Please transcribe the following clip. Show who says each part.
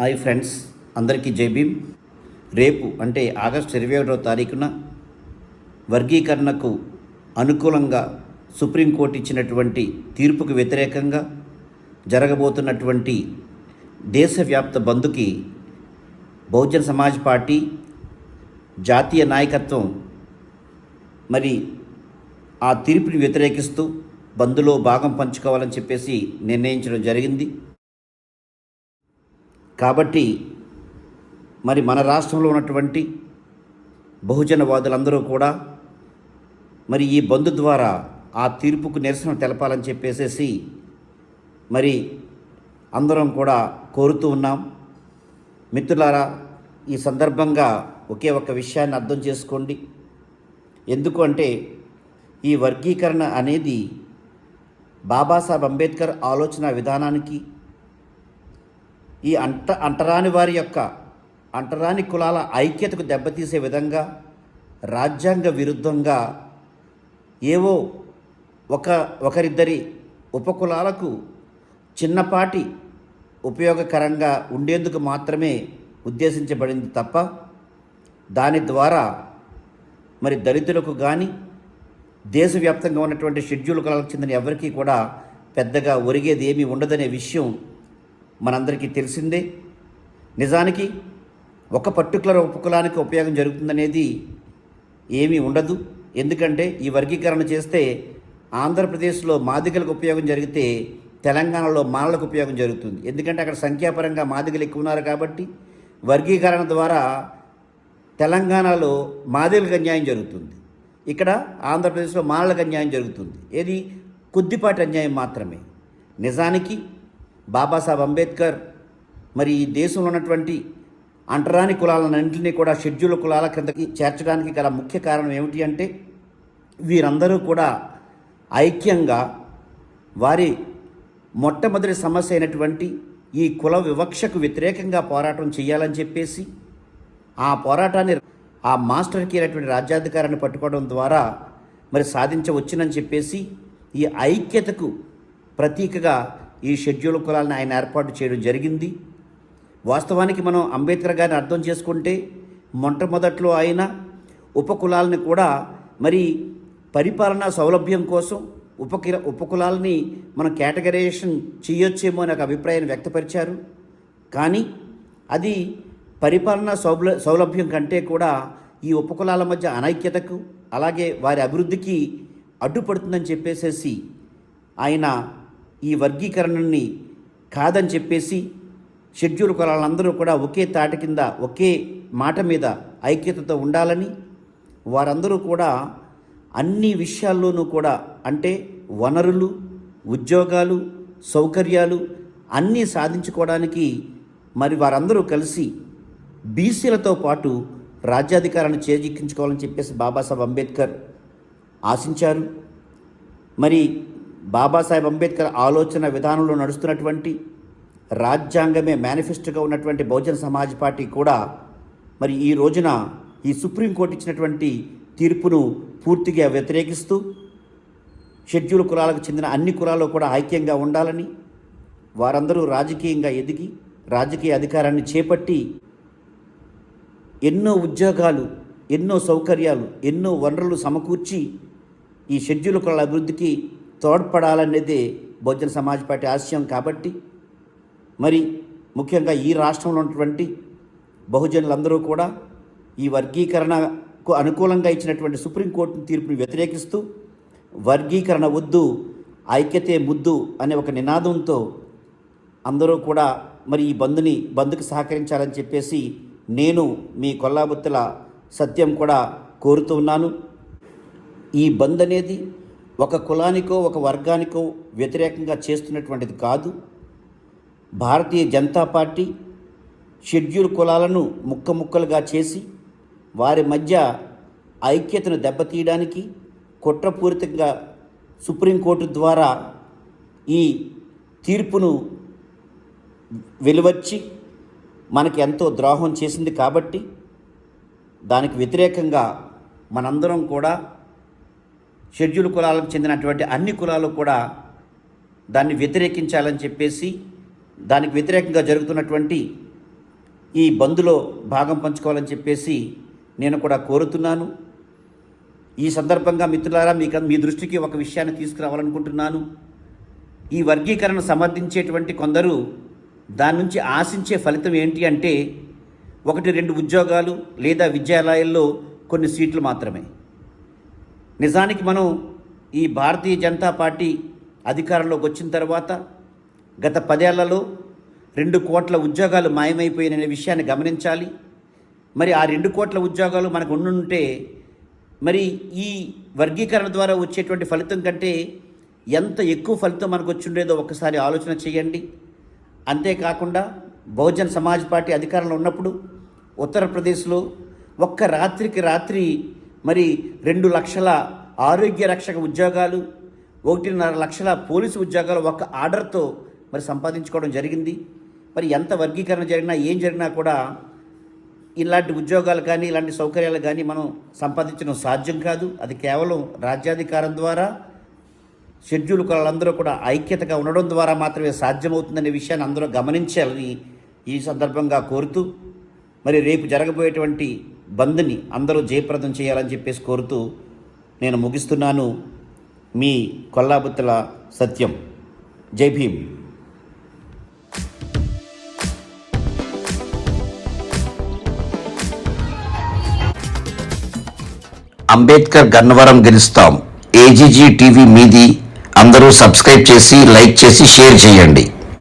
Speaker 1: Hi friends అందరికీ జై భీమ్. రేపు అంటే ఆగస్టు ఇరవై ఒకటో తారీఖున వర్గీకరణకు అనుకూలంగా సుప్రీంకోర్టు ఇచ్చినటువంటి తీర్పుకు వ్యతిరేకంగా జరగబోతున్నటువంటి దేశవ్యాప్త బంద్కి బహుజన సమాజ్ పార్టీ జాతీయ నాయకత్వం మరి ఆ తీర్పుని వ్యతిరేకిస్తూ బంద్లో భాగం పంచుకోవాలని చెప్పేసి నిర్ణయించడం జరిగింది. కాబట్టి మరి మన రాష్ట్రంలో ఉన్నటువంటి బహుజనవాదులందరూ కూడా మరి ఈ బంధు ద్వారా ఆ తీర్పుకు నిరసన తెలపాలని చెప్పేసేసి మరి అందరం కూడా కోరుతూ ఉన్నాం. మిత్రులారా ఈ సందర్భంగా ఒకే ఒక విషయాన్ని అర్థం చేసుకోండి. ఎందుకు అంటే ఈ వర్గీకరణ అనేది బాబాసాహెబ్ అంబేద్కర్ ఆలోచన విధానానికి ఈ అంట అంటరాని వారి యొక్క అంటరాని కులాల ఐక్యతకు దెబ్బతీసే విధంగా రాజ్యాంగ విరుద్ధంగా ఏవో ఒక ఒకరిద్దరి ఉపకులాలకు చిన్నపాటి ఉపయోగకరంగా ఉండేందుకు మాత్రమే ఉద్దేశించబడింది తప్ప దాని ద్వారా మరి దళితులకు కానీ దేశవ్యాప్తంగా ఉన్నటువంటి షెడ్యూల్ కులాలకు చెందిన ఎవరికీ కూడా పెద్దగా ఒరిగేది ఏమీ ఉండదనే విషయం మనందరికీ తెలిసిందే. నిజానికి ఒక పర్టికులర్ ఉపకులానికి ఉపయోగం జరుగుతుందనేది ఏమీ ఉండదు. ఎందుకంటే ఈ వర్గీకరణ చేస్తే ఆంధ్రప్రదేశ్లో మాదిగలకు ఉపయోగం జరిగితే తెలంగాణలో మాలలకు ఉపయోగం జరుగుతుంది. ఎందుకంటే అక్కడ సంఖ్యాపరంగా మాదిగలు ఎక్కువ ఉన్నారు కాబట్టి వర్గీకరణ ద్వారా తెలంగాణలో మాదిగలకు అన్యాయం జరుగుతుంది. ఇక్కడ ఆంధ్రప్రదేశ్లో మాలలకు అన్యాయం జరుగుతుంది. ఏది? కొద్దిపాటి అన్యాయం మాత్రమే. నిజానికి బాబాసాహెబ్ అంబేద్కర్ మరి ఈ దేశంలో ఉన్నటువంటి అంటరాని కులాలన్నింటినీ కూడా షెడ్యూల్ కులాల క్రిందకి చేర్చడానికి గల ముఖ్య కారణం ఏమిటి అంటే వీరందరూ కూడా ఐక్యంగా వారి మొట్టమొదటి సమస్య అయినటువంటి ఈ కుల వివక్షకు వ్యతిరేకంగా పోరాటం చేయాలని చెప్పేసి ఆ పోరాటాన్ని ఆ మాస్టర్కి అయినటువంటి రాజ్యాధికారాన్ని పట్టుకోవడం ద్వారా మరి సాధించవచ్చునని చెప్పేసి ఈ ఐక్యతకు ప్రతీకగా ఈ షెడ్యూల్ కులాలను ఆయన ఏర్పాటు చేయడం జరిగింది. వాస్తవానికి మనం అంబేద్కర్ గారిని అర్థం చేసుకుంటే మొట్టమొదట్లో ఆయన ఉపకులాలని కూడా మరి పరిపాలనా సౌలభ్యం కోసం ఉపకిర ఉపకులాలని మనం కేటగరైజేషన్ చేయొచ్చేమో అనే ఒక అభిప్రాయాన్ని వ్యక్తపరిచారు. కానీ అది పరిపాలనా సౌల సౌలభ్యం కంటే కూడా ఈ ఉపకులాల మధ్య అనైక్యతకు అలాగే వారి అభివృద్ధికి అడ్డుపడుతుందని చెప్పేసేసి ఆయన ఈ వర్గీకరణని కాదని చెప్పేసి షెడ్యూల్ కులాలందరూ కూడా ఒకే తాట కింద ఒకే మాట మీద ఐక్యతతో ఉండాలని వారందరూ కూడా అన్ని విషయాల్లోనూ కూడా అంటే వనరులు ఉద్యోగాలు సౌకర్యాలు అన్నీ సాధించుకోవడానికి మరి వారందరూ కలిసి బీసీలతో పాటు రాజ్యాధికారాన్ని చేజిక్కించుకోవాలని చెప్పేసి బాబాసాహెబ్ అంబేద్కర్ ఆశించారు. మరి బాబాసాహెబ్ అంబేద్కర్ ఆలోచన విధానంలో నడుస్తున్నటువంటి రాజ్యాంగమే మేనిఫెస్టోగా ఉన్నటువంటి బహుజన సమాజ్ పార్టీ కూడా మరి ఈ రోజున ఈ సుప్రీంకోర్టు ఇచ్చినటువంటి తీర్పును పూర్తిగా వ్యతిరేకిస్తూ షెడ్యూల్ కులాలకు చెందిన అన్ని కులాలు కూడా ఐక్యంగా ఉండాలని వారందరూ రాజకీయంగా ఎదిగి రాజకీయ అధికారాన్ని చేపట్టి ఎన్నో ఉద్యోగాలు ఎన్నో సౌకర్యాలు ఎన్నో వనరులు సమకూర్చి ఈ షెడ్యూల్ కులాల అభివృద్ధికి తోడ్పడాలనేది బహుజన సమాజ్ పార్టీ ఆశయం కాబట్టి మరి ముఖ్యంగా ఈ రాష్ట్రంలో ఉన్నటువంటి బహుజనులందరూ కూడా ఈ వర్గీకరణకు అనుకూలంగా ఇచ్చినటువంటి సుప్రీంకోర్టు తీర్పుని వ్యతిరేకిస్తూ వర్గీకరణ వద్దు ఐక్యతే ముద్దు అనే ఒక నినాదంతో అందరూ కూడా మరి ఈ బంద్ని బంద్కు సహకరించాలని చెప్పేసి నేను మీ కొల్లాబుత్తుల సత్యం కూడా కోరుతూ ఉన్నాను. ఈ బంద్ అనేది ఒక కులానికో ఒక వర్గానికో వ్యతిరేకంగా చేస్తున్నటువంటిది కాదు. భారతీయ జనతా పార్టీ షెడ్యూల్ కులాలను ముక్క ముక్కలుగా చేసి వారి మధ్య ఐక్యతను దెబ్బతీయడానికి కుట్రపూరితంగా సుప్రీంకోర్టు ద్వారా ఈ తీర్పును వెలువచ్చి మనకి ఎంతో ద్రోహం చేసింది కాబట్టి దానికి వ్యతిరేకంగా మనందరం కూడా షెడ్యూల్ కులాలకు చెందినటువంటి అన్ని కులాలు కూడా దాన్ని వ్యతిరేకించాలని చెప్పేసి దానికి వ్యతిరేకంగా జరుగుతున్నటువంటి ఈ బంద్లో భాగం పంచుకోవాలని చెప్పేసి నేను కూడా కోరుతున్నాను. ఈ సందర్భంగా మిత్రులారా మీకు మీ దృష్టికి ఒక విషయాన్ని తీసుకురావాలనుకుంటున్నాను. ఈ వర్గీకరణ సమర్థించేటువంటి కొందరు దాని నుంచి ఆశించే ఫలితం ఏంటి అంటే ఒకటి రెండు ఉద్యోగాలు లేదా విద్యాలయాల్లో కొన్ని సీట్లు మాత్రమే. నిజానికి మనం ఈ భారతీయ జనతా పార్టీ అధికారంలోకి వచ్చిన తర్వాత గత పదేళ్ళలో రెండు కోట్ల ఉద్యోగాలు మాయమైపోయిన విషయాన్ని గమనించాలి. మరి ఆ రెండు కోట్ల ఉద్యోగాలు మనకు ఉండుంటే మరి ఈ వర్గీకరణ ద్వారా వచ్చేటువంటి ఫలితం కంటే ఎంత ఎక్కువ ఫలితం మనకు వచ్చిండేదో ఒక్కసారి ఆలోచన చేయండి. అంతేకాకుండా బహుజన్ సమాజ్ పార్టీ అధికారంలో ఉన్నప్పుడు ఉత్తరప్రదేశ్లో ఒక్క రాత్రికి రాత్రి మరి రెండు లక్షల ఆరోగ్య రక్షక ఉద్యోగాలు ఒకటిన్నర లక్షల పోలీసు ఉద్యోగాలు ఒక ఆర్డర్తో మరి సంపాదించుకోవడం జరిగింది. మరి ఎంత వర్గీకరణ జరిగినా ఏం జరిగినా కూడా ఇలాంటి ఉద్యోగాలు కానీ ఇలాంటి సౌకర్యాలు కానీ మనం సంపాదించడం సాధ్యం కాదు. అది కేవలం రాజ్యాధికారం ద్వారా షెడ్యూల్ కులాలందరూ కూడా ఐక్యతగా ఉండడం ద్వారా మాత్రమే సాధ్యమవుతుందనే విషయాన్ని అందరూ గమనించాలని ఈ సందర్భంగా కోరుతూ మరి రేపు జరగబోయేటువంటి బంద్ని అందరూ జయప్రదం చేయాలని చెప్పేసి కోరుతూ నేను ముగిస్తున్నాను. మీ కొల్లాబుత్తుల సత్యం. జై భీమ్. అంబేద్కర్ గన్నవరం గెలుస్తాం. ఏజీజీ టీవీ మీది అందరూ సబ్స్క్రైబ్ చేసి లైక్ చేసి షేర్ చేయండి.